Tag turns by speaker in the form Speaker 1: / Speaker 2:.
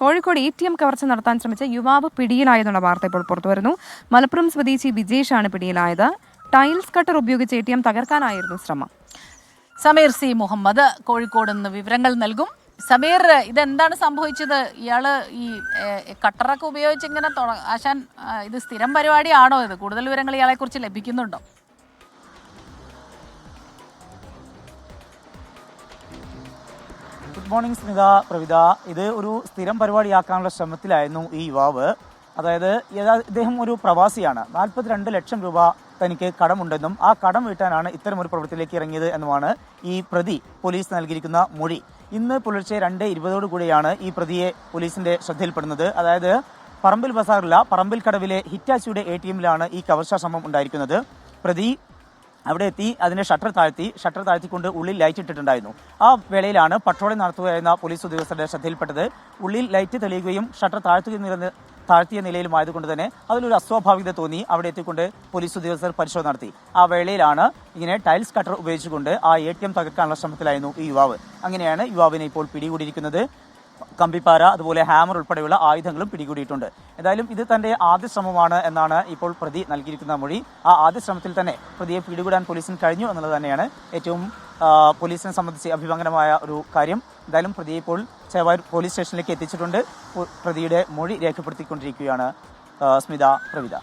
Speaker 1: Kozhikode A T M കവർച്ച നടത്താൻ ശ്രമിച്ച യുവാവ് പിടിയിലായെന്നുള്ള വാർത്ത ഇപ്പോൾ പുറത്തുവരുന്നു മലപ്പുറം സ്വദേശി വിജേഷാണ് പിടിയിലായത്. ടൈൽസ് കട്ടർ ഉപയോഗിച്ച് എ ടി എം തകർക്കാനായിരുന്നു ശ്രമം.
Speaker 2: സമീർ സി മുഹമ്മദ് കോഴിക്കോട് നിന്ന് വിവരങ്ങൾ നൽകും. സമീർ ഇതെന്താണ് സംഭവിച്ചത്? ഇയാൾ ഈ കട്ടറൊക്കെ ഉപയോഗിച്ച് ഇങ്ങനെ ആശാൻ ഇത് സ്ഥിരം പരിപാടിയാണോ ഇത്? കൂടുതൽ വിവരങ്ങൾ ഇയാളെ കുറിച്ച് ലഭിക്കുന്നുണ്ടോ?
Speaker 3: Good morning Smitha Pravitha. ഇത് ഒരു സ്ഥിരം പരിപാടിയാക്കാനുള്ള ശ്രമത്തിലായിരുന്നു ഈ യുവാവ്. അതായത് ഇദ്ദേഹം ഒരു പ്രവാസിയാണ്. നാൽപ്പത്തിരണ്ട് ലക്ഷം രൂപ തനിക്ക് കടമുണ്ടെന്നും ആ കടം വീട്ടാനാണ് ഇത്തരം ഒരു പ്രവൃത്തിയിലേക്ക് ഇറങ്ങിയത് എന്നുമാണ് ഈ പ്രതി പോലീസ് നൽകിയിരിക്കുന്ന മൊഴി. ഇന്ന് പുലർച്ചെ രണ്ട് ഇരുപതോടു കൂടിയാണ് ഈ പ്രതിയെ പോലീസിന്റെ ശ്രദ്ധയിൽപ്പെടുന്നത്. അതായത് പറമ്പിൽ ബസാറില്ല പറമ്പിൽ കടവിലെ ഹിറ്റാച്ചിയുടെ എ ടി എമ്മിലാണ് ഈ കവർച്ചാ ശ്രമം ഉണ്ടായിരിക്കുന്നത്. പ്രതി അവിടെ എത്തി അതിനെ ഷട്ടർ താഴ്ത്തി ഷട്ടർ താഴ്ത്തിക്കൊണ്ട് ഉള്ളിൽ ലൈറ്റ് ഇട്ടിട്ടുണ്ടായിരുന്നു. ആ വേളയിലാണ് പട്രോളിംഗ് നടത്തുകയായിരുന്ന പോലീസ് ഉദ്യോഗസ്ഥരുടെ ശ്രദ്ധയിൽപ്പെട്ടത്. ഉള്ളിൽ ലൈറ്റ് തെളിയുകയും ഷട്ടർ താഴ്ത്തുകയും താഴ്ത്തിയ നിലയിലുമായതുകൊണ്ട് തന്നെ അതിലൊരു അസ്വാഭാവികത തോന്നി. അവിടെ എത്തിക്കൊണ്ട് പോലീസ് ഉദ്യോഗസ്ഥർ പരിശോധന നടത്തി. ആ വേളയിലാണ് ഇങ്ങനെ ടൈൽസ് കട്ടർ ഉപയോഗിച്ചുകൊണ്ട് ആ എ ടി എം തകർക്കാനുള്ള ശ്രമത്തിലായിരുന്നു ഈ യുവാവ്. അങ്ങനെയാണ് യുവാവിനെ ഇപ്പോൾ പിടികൂടിയിരിക്കുന്നത്. കമ്പിപ്പാര അതുപോലെ ഹാമർ ഉൾപ്പെടെയുള്ള ആയുധങ്ങളും പിടികൂടിയിട്ടുണ്ട്. എന്തായാലും ഇത് തന്റെ ആദ്യ ശ്രമമാണ് എന്നാണ് ഇപ്പോൾ പ്രതി നൽകിയിരിക്കുന്ന മൊഴി. ആ ആദ്യ ശ്രമത്തിൽ തന്നെ പ്രതിയെ പിടികൂടാൻ പോലീസിന് കഴിഞ്ഞു എന്നുള്ളത് തന്നെയാണ് ഏറ്റവും പോലീസിനെ സംബന്ധിച്ച് അഭിമംഗനമായ ഒരു കാര്യം. എന്തായാലും പ്രതിയെ ഇപ്പോൾ ചേവാർ പോലീസ് സ്റ്റേഷനിലേക്ക് എത്തിച്ചിട്ടുണ്ട്. പ്രതിയുടെ മൊഴി രേഖപ്പെടുത്തിക്കൊണ്ടിരിക്കുകയാണ് സ്മിത പ്രവിത.